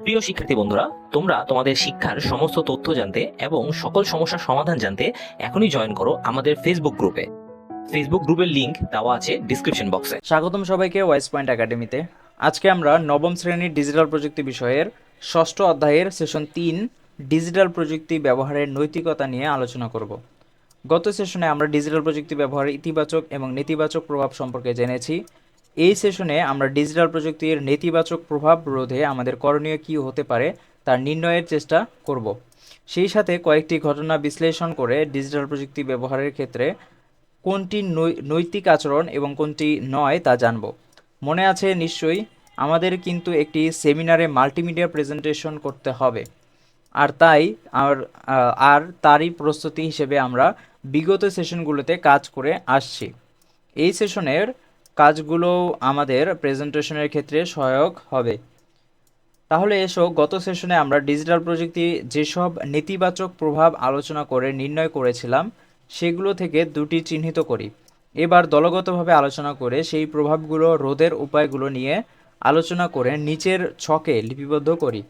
প্রিয় শিক্ষার্থী বন্ধুরা, তোমরা তোমাদের শিক্ষার সমস্ত তথ্য জানতে এবং সকল সমস্যার সমাধান জানতে এখনই জয়েন করো আমাদের ফেসবুক গ্রুপে ফেসবুক গ্রুপের লিংক দেওয়া আছে ডিসক্রিপশন বক্সে স্বাগতম সবাইকে ওয়াইস পয়েন্ট একাডেমিতে আজকে আমরা নবম শ্রেণির ডিজিটাল প্রযুক্তি বিষয়ের ষষ্ঠ অধ্যায়ের সেশন তিন ডিজিটাল প্রযুক্তি ব্যবহারের নৈতিকতা নিয়ে আলোচনা করব। গত সেশনে আমরা ডিজিটাল প্রযুক্তি ব্যবহারের ইতিবাচক এবং নেতিবাচক প্রভাব সম্পর্কে জেনেছি। এই সেশনে আমরা ডিজিটাল প্রযুক্তির নেতিবাচক প্রভাব রোধে আমাদের করণীয় কী হতে পারে তার নির্ণয়ের চেষ্টা করব। সেই সাথে কয়েকটি ঘটনা বিশ্লেষণ করে ডিজিটাল প্রযুক্তি ব্যবহারের ক্ষেত্রে কোনটি নৈতিক আচরণ এবং কোনটি নয় তা জানব। মনে আছে নিশ্চয়ই, আমাদের কিন্তু একটি সেমিনারে মাল্টিমিডিয়া প্রেজেন্টেশন করতে হবে। আর তাই আর আর তারই প্রস্তুতি হিসেবে আমরা বিগত সেশনগুলোতে কাজ করে আসছি। এই সেশনের কাজগুলো আমাদের প্রেজেন্টেশনের ক্ষেত্রে সহায়ক হবে। তাহলে এসো, গত সেশনে আমরা ডিজিটাল প্রযুক্তি যেসব নেতিবাচক প্রভাব আলোচনা করে নির্ণয় করেছিলাম, সেগুলো থেকে দুটি চিহ্নিত করি। এবার দলগতভাবে আলোচনা করে সেই প্রভাবগুলো রোধের উপায়গুলো নিয়ে আলোচনা করে নিচের ছকে লিপিবদ্ধ করি।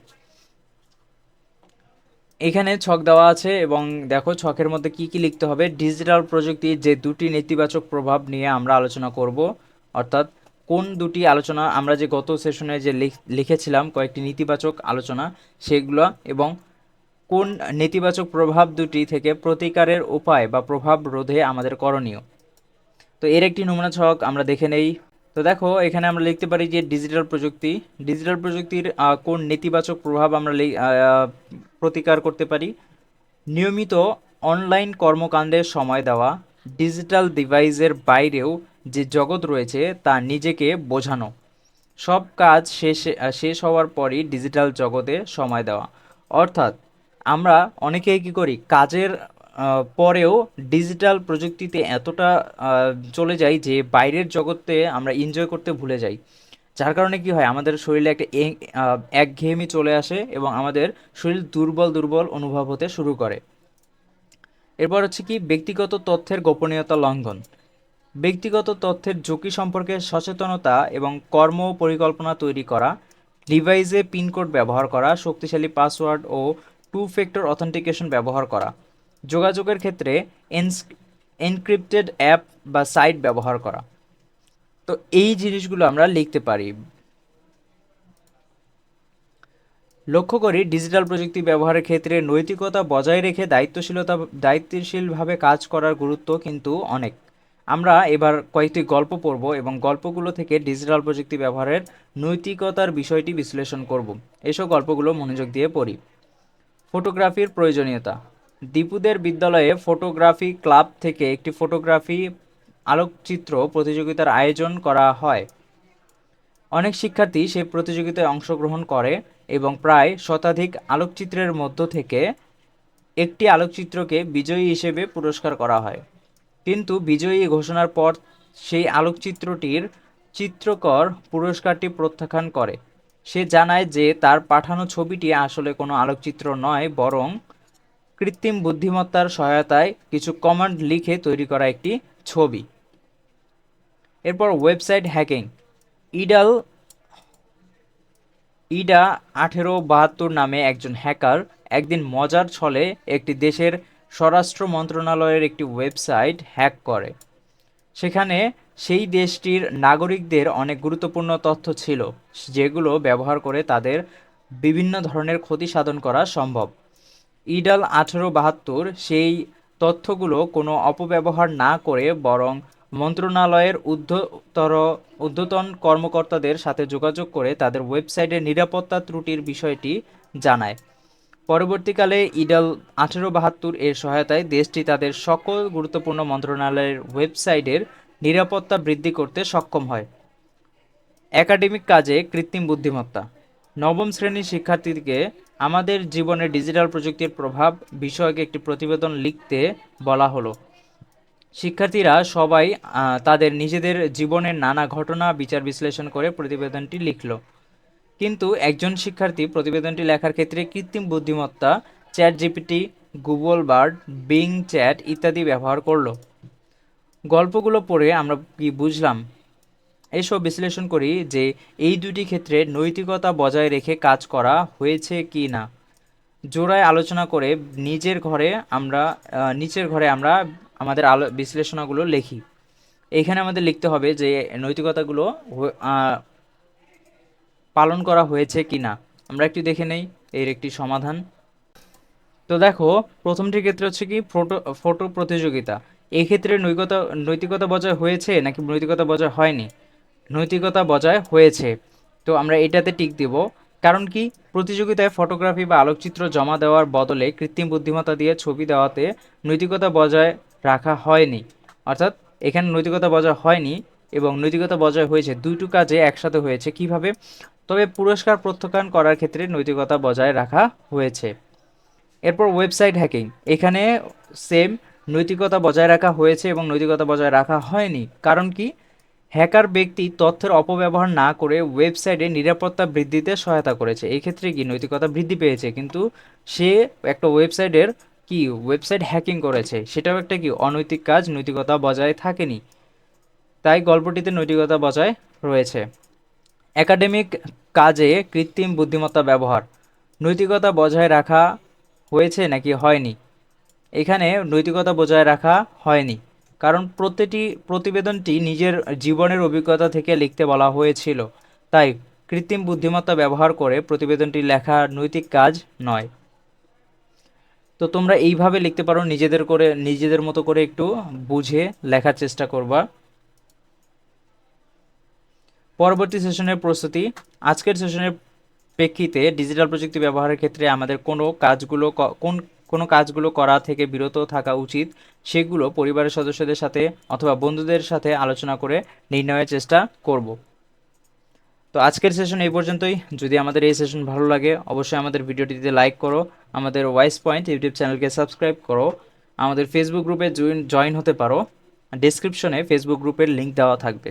এখানে ছক দেওয়া আছে এবং দেখো ছকের মধ্যে কি কি লিখতে হবে? ডিজিটাল প্রযুক্তির যে দুটি নেতিবাচক প্রভাব নিয়ে আমরা আলোচনা করব অর্থাৎ কোন দুটি আলোচনা আমরা যে গত সেশনে যে লিখ- লিখেছিলাম, কয়েকটি নেতিবাচক আলোচনা, সেগুলো এবং কোন নেতিবাচক প্রভাব দুটি থেকে প্রতিকারের উপায় বা প্রভাব রোধে আমাদের করণীয়। তো এর একটি নমুনা ছক আমরা দেখে নেই। তো দেখো, এখানে আমরা লিখতে পারি যে ডিজিটাল প্রযুক্তি। ডিজিটাল প্রযুক্তির কোন নেতিবাচক প্রভাব আমরা প্রতিকার করতে পারি? নিয়মিত অনলাইন কর্মকাণ্ডের সময় দেওয়া ডিজিটাল ডিভাইসের বাইরেও যে জগৎ রয়েছে তা নিজেকে বোঝানো। সব কাজ শেষ শেষ হওয়ার পরই ডিজিটাল জগতে সময় দেওয়া। অর্থাৎ আমরা অনেকেই কি করি, কাজের পরেও ডিজিটাল প্রযুক্তিতে এতটা চলে যাই যে বাইরের জগতে আমরা এনজয় করতে ভুলে যাই। যার কারণে কি হয়, আমাদের শরীরে একটা একঘেয়েমি চলে আসে এবং আমাদের শরীর দুর্বল দুর্বল অনুভব হতে শুরু করে। এরপর হচ্ছে কি ব্যক্তিগত তথ্যের গোপনীয়তা লঙ্ঘন। ব্যক্তিগত তথ্যের ঝুঁকি সম্পর্কে সচেতনতা এবং কর্ম পরিকল্পনা তৈরি করা, ডিভাইসে পিনকোড ব্যবহার করা, শক্তিশালী পাসওয়ার্ড ও টু ফ্যাক্টর অথেন্টিকেশন ব্যবহার করা। যোগাযোগের ক্ষেত্রে এনক্রিপ্টেড অ্যাপ বা সাইট ব্যবহার করা। তো এই জিনিসগুলো আমরা লিখতে পারি। লক্ষ্য করি ডিজিটাল প্রযুক্তি ব্যবহারের ক্ষেত্রে নৈতিকতা বজায় রেখে দায়িত্বশীলতা, দায়িত্বশীলভাবে কাজ করার গুরুত্ব কিন্তু অনেক। আমরা এবার কয়েকটি গল্প পড়ব এবং গল্পগুলো থেকে ডিজিটাল প্রযুক্তি ব্যবহারের নৈতিকতার বিষয়টি বিশ্লেষণ করব। এসব গল্পগুলো মনোযোগ দিয়ে পড়ি। ফটোগ্রাফির প্রয়োজনীয়তা। দীপুদের বিদ্যালয়ে ফটোগ্রাফি ক্লাব থেকে একটি ফটোগ্রাফি আলোকচিত্র প্রতিযোগিতার আয়োজন করা হয়। অনেক শিক্ষার্থী সেই প্রতিযোগিতায় অংশগ্রহণ করে। এবং প্রায় শতাধিক আলোকচিত্রের মধ্য থেকে একটি আলোকচিত্রকে বিজয়ী হিসেবে পুরস্কার করা হয়। কিন্তু বিজয়ী ঘোষণার পর সেই আলোকচিত্রটির চিত্রকর পুরস্কারটি প্রত্যাখ্যান করে। সে জানায় যে তার পাঠানো ছবিটি আসলে কোনো আলোকচিত্র নয়, বরং কৃত্রিম বুদ্ধিমত্তার সহায়তায় কিছু কমান্ড লিখে তৈরি করা একটি ছবি। এরপর ওয়েবসাইট হ্যাকিং। ইডাল ইডা আঠেরো বাহাত্তর নামে একজন হ্যাকার একদিন মজার ছলে একটি দেশের স্বরাষ্ট্র মন্ত্রণালয়ের একটি ওয়েবসাইট হ্যাক করে। সেখানে সেই দেশটির নাগরিকদের অনেক গুরুত্বপূর্ণ তথ্য ছিল, যেগুলো ব্যবহার করে তাদের বিভিন্ন ধরনের ক্ষতি সাধন করা সম্ভব। ইডাল আঠেরো বাহাত্তর সেই তথ্যগুলো কোনো অপব্যবহার না করে বরং মন্ত্রণালয়ের ঊর্ধ্বতর, ঊর্ধ্বতন কর্মকর্তাদের সাথে যোগাযোগ করে তাদের ওয়েবসাইটের নিরাপত্তা ত্রুটির বিষয়টি জানায়। পরবর্তীকালে ইডাল আঠেরো বাহাত্তর এর সহায়তায় দেশটি তাদের সকল গুরুত্বপূর্ণ মন্ত্রণালয়ের ওয়েবসাইটের নিরাপত্তা বৃদ্ধি করতে সক্ষম হয়। একাডেমিক কাজে কৃত্রিম বুদ্ধিমত্তা। নবম শ্রেণির শিক্ষার্থীকে আমাদের জীবনে ডিজিটাল প্রযুক্তির প্রভাব বিষয়ক একটি প্রতিবেদন লিখতে বলা হলো। শিক্ষার্থীরা সবাই তাদের নিজেদের জীবনের নানা ঘটনা বিচার বিশ্লেষণ করে প্রতিবেদনটি লিখল। কিন্তু একজন শিক্ষার্থী প্রতিবেদনটি লেখার ক্ষেত্রে কৃত্রিম বুদ্ধিমত্তা chat GPT Google Bard, Bing chat ইত্যাদি ব্যবহার করল। গল্পগুলো পড়ে আমরা কি বুঝলাম? এসব বিশ্লেষণ করি যে এই দুটি ক্ষেত্রে নৈতিকতা বজায় রেখে কাজ করা হয়েছে কি না। জোড়ায় আলোচনা করে নিজের ঘরে আমরা নিচের ঘরে আমরা আমাদের আলো বিশ্লেষণাগুলো লিখি। এইখানে আমাদের লিখতে হবে যে নৈতিকতাগুলো পালন করা হয়েছে কি না আমরা একটু দেখে নেই, এর একটি সমাধান। তো দেখো, প্রথমটির ক্ষেত্রে হচ্ছে কি, ফটো ফটো প্রতিযোগিতা। এই ক্ষেত্রে নৈতিকতা নৈতিকতা বজায় হয়েছে নাকি নৈতিকতা বজায় হয়নি? নৈতিকতা বজায় হয়েছে। তো আমরা এটাতে টিক দিব। কারণ কি, প্রতিযোগিতায় ফটোগ্রাফি বা আলোকচিত্র জমা দেওয়ার বদলে কৃত্রিম বুদ্ধিমত্তা দিয়ে ছবি দেওয়াতে নৈতিকতা বজায় রাখা হয়নি। অর্থাৎ এখানে নৈতিকতা বজায় হয়নি এবং নৈতিকতা বজায় হয়েছে। দুইটো কাজে একসাথে হয়েছে কীভাবে? তবে পুরস্কার প্রত্যাখ্যান করার ক্ষেত্রে নৈতিকতা বজায় রাখা হয়েছে। এরপর ওয়েবসাইট হ্যাকিং। এখানে সেম নৈতিকতা বজায় রাখা হয়েছে এবং নৈতিকতা বজায় রাখা হয়নি। কারণ কি? হ্যাকার ব্যক্তি তথ্যের অপব্যবহার না করে ওয়েবসাইটে নিরাপত্তা বৃদ্ধিতে সহায়তা করেছে। এই ক্ষেত্রে কি নৈতিকতা বৃদ্ধি পেয়েছে? কিন্তু সে একটা ওয়েবসাইটের কি ওয়েবসাইট হ্যাকিং করেছে? সেটাও একটা কি অনৈতিক কাজ, নৈতিকতা বজায় থাকেনি? তাই গল্পটিতে নৈতিকতা বজায় রয়েছে। একাডেমিক কাজে কৃত্রিম বুদ্ধিমত্তা ব্যবহার। নৈতিকতা বজায় রাখা হয়েছে নাকি হয়নি? এখানে নৈতিকতা বজায় রাখা হয়নি। কারণ প্রতিটি প্রতিবেদনটি নিজের জীবনের অভিজ্ঞতা থেকে লিখতে বলা হয়েছিল। তাই কৃত্রিম বুদ্ধিমত্তা ব্যবহার করে প্রতিবেদনটি লেখা নৈতিক কাজ নয়। তো তোমরা এইভাবে লিখতে পারো, নিজেদের করে, নিজেদের মতো করে একটু বুঝে লেখার চেষ্টা করবা। পরবর্তী সেশনের প্রস্তুতি। আজকের সেশনের প্রেক্ষিতে ডিজিটাল প্রযুক্তি ব্যবহারের ক্ষেত্রে আমাদের কোনো কাজগুলো কোন, কোনো কাজগুলো করা থেকে বিরত থাকা উচিত সেগুলো পরিবারের সদস্যদের সাথে অথবা বন্ধুদের সাথে আলোচনা করে নির্ণয়ের চেষ্টা করব। তো আজকের সেশন এই পর্যন্তই। যদি আমাদের এই সেশন ভালো লাগে, অবশ্যই আমাদের ভিডিওটিতে লাইক করো, আমাদের ওয়াইস পয়েন্ট ইউটিউব চ্যানেলকে সাবস্ক্রাইব করো, আমাদের ফেসবুক গ্রুপে জয়েন হতে পারো। ডিসক্রিপশনে ফেসবুক গ্রুপের লিঙ্ক দেওয়া থাকবে।